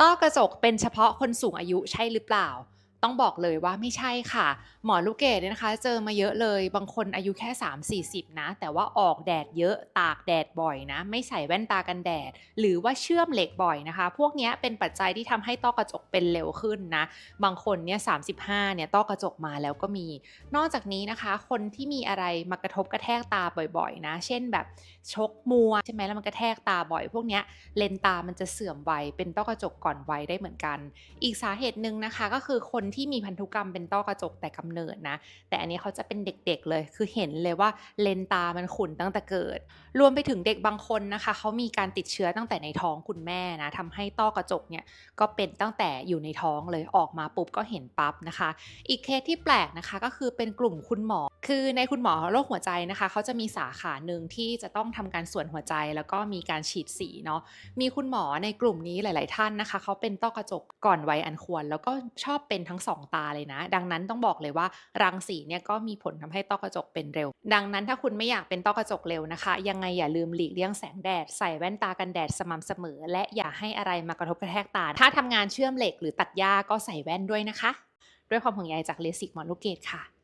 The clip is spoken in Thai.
ต้อกระจกเป็นเฉพาะคนสูงอายุใช่หรือเปล่า ต้องบอกเลยว่าไม่ใช่ค่ะ หมอลูกเกดเนี่ยนะคะ เจอมาเยอะเลย บางคนอายุแค่ 3-40 นะ แต่ว่าออกแดดเยอะตากแดดบ่อยนะ ไม่ใส่แว่นตากันแดด หรือว่าเชื่อมเหล็กบ่อยนะคะ พวกนี้เป็นปัจจัยที่ทำให้ต้อกระจกเป็นเร็วขึ้นนะ บางคนเนี่ย35เนี่ยต้อกระจกมาแล้วก็มี นอกจากนี้นะคะ คนที่มีอะไรมากระทบกระแทกตาบ่อยๆนะ เช่นแบบชกมัวใช่ไหมแล้วมันกระแทกตาบ่อย พวกนี้เลนตามันจะเสื่อมไวเป็นต้อกระจกก่อนวัยได้เหมือนกัน อีกสาเหตุหนึ่งนะคะก็คือคนที่มีพันธุกรรมเป็นต้อกระจกแต่กำเนิดนะ แต่อันนี้เขาจะเป็นเด็กๆเลย คือเห็นเลยว่าเลนตามันขุ่นตั้งแต่เกิด รวมไปถึงเด็กบางคนนะคะเขามีการติดเชื้อตั้งแต่ในท้องคุณแม่นะทำให้ต้อกระจกเนี่ยก็เป็นตั้งแต่อยู่ในท้องเลยออกมาปุ๊บก็เห็นปั๊บนะคะ อีกเคสที่แปลกนะคะก็คือเป็นกลุ่มคุณหมอ คือในคุณหมอโรคหัวใจนะคะเขาจะมีสาขาหนึ่งที่จะต้องทำการส่วนหัวใจแล้วก็มีการฉีดสีเนาะมีคุณหมอในกลุ่มนี้หลาย ๆ ท่านนะคะเขาเป็นต้อกระจกก่อนวัยอันควร แล้วก็ชอบเป็นทั้งสองตาเลยนะ ดังนั้นต้องบอกเลยว่ารังสีเนี่ยก็มีผลทำให้ต้อกระจกเป็นเร็ว ดังนั้นถ้าคุณไม่อยากเป็นต้อกระจกเร็วนะคะ ยังไงอย่าลืมหลีกเลี่ยงแสงแดด ใส่แว่นตากันแดดสม่ำเสมอ และอย่าให้อะไรมากระทบกระแทกตา ถ้าทำงานเชื่อมเหล็กหรือตัดหญ้าก็ใส่แว่นด้วยนะคะ ด้วยความห่วงใยจากเลสิกมอลูกเกดค่ะ